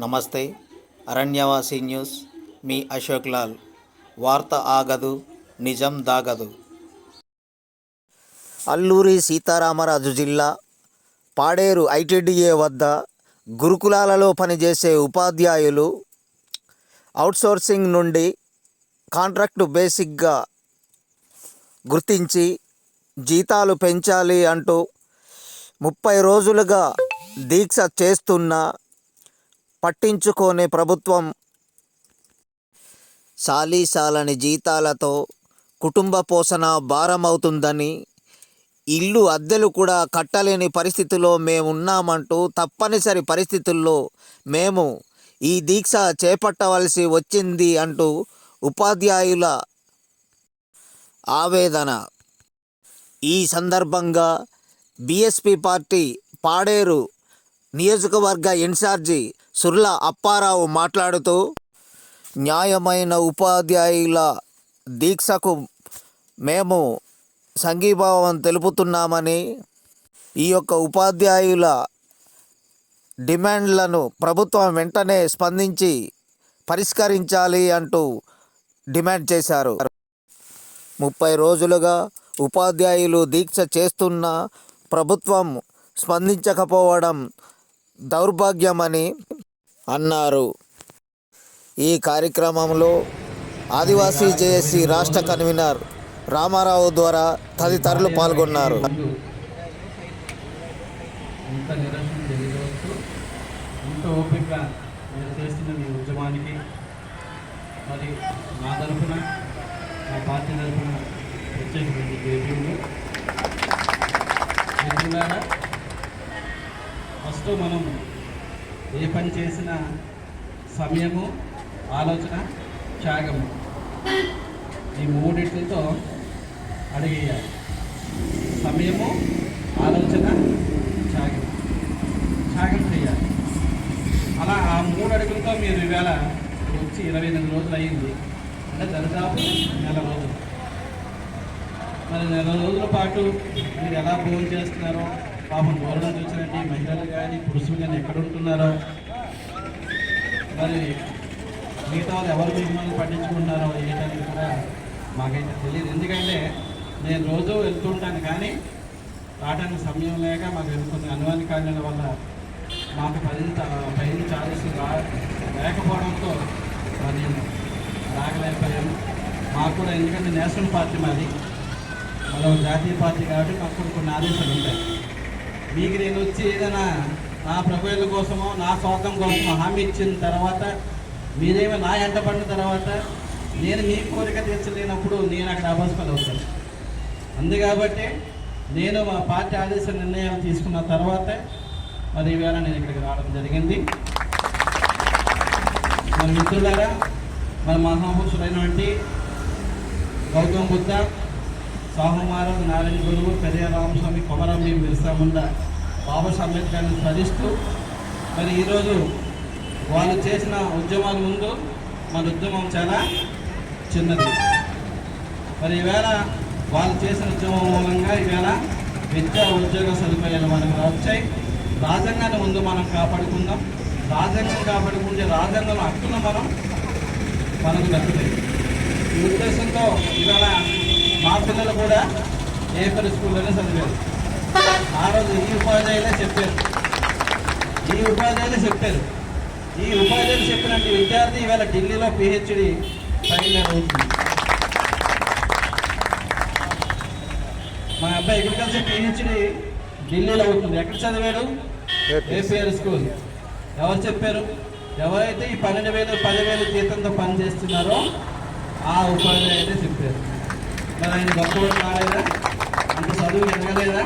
నమస్తే. అరణ్యవాసి న్యూస్. మీ అశోక్ లాల్. వార్త ఆగదు నిజం దాగదు. అల్లూరి సీతారామరాజు జిల్లా పాడేరు ఐటీడీఏ వద్ద గురుకులాలలో పనిచేసే ఉపాధ్యాయులు అవుట్సోర్సింగ్ నుండి కాంట్రాక్టు బేసిక్గా గుర్తించి జీతాలు పెంచాలి అంటూ ముప్పై రోజులుగా దీక్ష చేస్తున్న పట్టించుకోని ప్రభుత్వం సాలీసాలని జీతాలతో కుటుంబ పోషణ భారమవుతుందని ఇల్లు అద్దెలు కూడా కట్టలేని పరిస్థితిలో మేమున్నామంటూ తప్పనిసరి పరిస్థితుల్లో మేము ఈ దీక్ష చేపట్టవలసి వచ్చింది అంటూ ఉపాధ్యాయుల ఆవేదన. ఈ సందర్భంగా బీఎస్పీ పార్టీ పాడేరు నియోజకవర్గ ఇన్ఛార్జి సుర్ల అప్పారావు మాట్లాడుతూ న్యాయమైన ఉపాధ్యాయుల దీక్షకు మేము సంఘీభావం తెలుపుతున్నామని ఈ యొక్క ఉపాధ్యాయుల డిమాండ్లను ప్రభుత్వం వెంటనే స్పందించి పరిష్కరించాలి అంటూ డిమాండ్ చేశారు. ముప్పై రోజులుగా ఉపాధ్యాయులు దీక్ష చేస్తున్న ప్రభుత్వం స్పందించకపోవడం దౌర్భాగ్యమని అన్నారు. ఈ కార్యక్రమంలో ఆదివాసీ జేఏసీ రాష్ట్ర కన్వీనర్ రామారావు ద్వారా తదితరులు పాల్గొన్నారు. ఇంత మీరు చేస్తున్న మీ ఉద్యమానికి. మరి నా తరఫున నా పార్టీ తరఫున ప్రత్యేకమైన జేపీలు ఫస్ట్ మనం ఏ పని చేసిన సమయము ఆలోచన త్యాగము. ఈ మూడింటితో అడిగేయాలి. సమయము ఆలోచన త్యాగం. త్యాగం చేయాలి. అలా ఆ మూడు అడుగులతో మీరు ఈవేళ వచ్చి ఇరవై ఎనిమిది రోజులు అయ్యింది అంటే దరిదాపు నెల రోజులు. మరి నెల రోజుల పాటు మీరు ఎలా భోజనం చేస్తున్నారో పాపం దూరం చూసినట్టు మహిళలు కానీ పురుషులు కానీ ఎక్కడుంటున్నారో మరి మిగతా వాళ్ళు ఎవరు మిమ్మల్ని పట్టించుకుంటున్నారో ఏంటనేది కూడా మాకైతే తెలియదు. ఎందుకంటే నేను రోజు వెళ్తుంటాను కానీ రావడానికి సమయం లేక మాకు వెళ్తుంది అనువాని కారణాల వల్ల మాకు పది పైన చార్జెస్ రా లేకపోవడంతో మరి నేను రాగలేకపోయాను. మాకు కూడా ఎందుకంటే నేషనల్ పార్టీ మాది. మరో జాతీయ పార్టీ కాబట్టి మాకు కొన్ని ఆదేశాలు ఉంటాయి. మీకు నేను వచ్చి ఏదైనా నా ప్రజల కోసమో నా స్వార్థం కోసమో హామీ ఇచ్చిన తర్వాత మీరేమో నా ఎంట పడిన తర్వాత నేను మీ కోరిక తీర్చలేనప్పుడు నేను అక్కడ అభస్పలు అవుతాను అందు కాబట్టి నేను మా పార్టీ ఆదేశ నిర్ణయాలు తీసుకున్న తర్వాత మరి ఈవేళ నేను ఇక్కడికి రావడం జరిగింది. మన మిత్రులారా మన మహాపురుషులైనటువంటి గౌతమ్ బుద్ధ సాహుమారం నారాయణ గురువు పెరియ రామస్వామి కొమరమ్మి బిర్సా ముండా బాబాసాహెబ్ అంబేద్కర్ని స్మరిస్తూ మరి ఈరోజు వాళ్ళు చేసిన ఉద్యమాల ముందు మన ఉద్యమం చాలా చిన్నది. మరి ఈవేళ వాళ్ళు చేసిన ఉద్యమం మూలంగా ఈవేళ విద్యా ఉద్యోగ సదుపాయాలు మనకు వచ్చాయి రాజ్యాంగాన్ని ముందు మనం కాపాడుకుందాం. రాజ్యాంగం కాపాడుకుంటే రాజ్యాంగం హక్కులు మనం మనకు దక్కుతాయి. ఈ ఉద్దేశంతో ఇవాళ మా పిల్లలు కూడా ఏపీ స్కూల్లోనే చదివారు. ఆ రోజు ఈ ఉపాధ్యాయులే చెప్పారు. ఈ ఉపాధ్యాయులే చెప్పారు. ఈ ఉపాధ్యాయులు చెప్పినట్టు విద్యార్థి ఇవాళ ఢిల్లీలో పిహెచ్డి ఫైనల్ అవుతుంది. మా అబ్బాయి అగ్రికల్చర్ పిహెచ్డి ఢిల్లీలో అవుతుంది. ఎక్కడ చదివాడు? APR school. ఎవరు చెప్పారు? ఎవరైతే ఈ పన్నెండు వేలు పదివేలు జీతంతో పని చేస్తున్నారో ఆ ఉపాధ్యాయులే చెప్పారు. మరి ఆయన గొప్పవాడు కాలేదా? అంత చదువు ఎదగలేదా